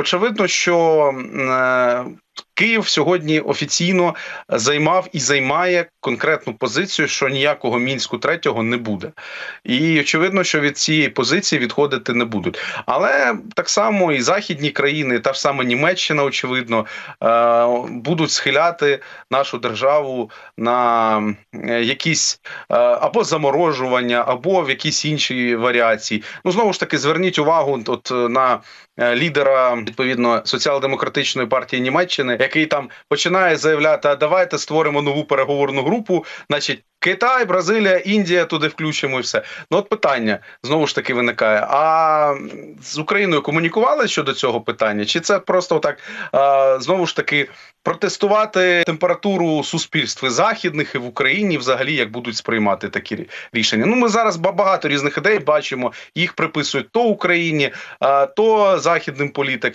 очевидно, що е, Київ сьогодні офіційно займав і займає конкретну позицію, що ніякого мінську третього не буде, і очевидно, що від цієї позиції відходити не будуть. Але так само і західні країни, та ж сама Німеччина, очевидно, е, будуть схиляти нашу державу на е, якісь е, або заморожування, або в якісь інші варіації. Ну знову ж таки, зверніть увагу, от на лідера відповідно соціал-демократичної партії Німеччини, який там починає заявляти: а давайте створимо нову переговорну групу, значить. Китай, Бразилія, Індія туди включимо і все. Ну от питання знову ж таки виникає. А з Україною комунікували щодо цього питання? Чи це просто так знову ж таки протестувати температуру суспільств західних і в Україні, взагалі як будуть сприймати такі рішення? Ну ми зараз багато різних ідей бачимо. Їх приписують то Україні, то західним політикам.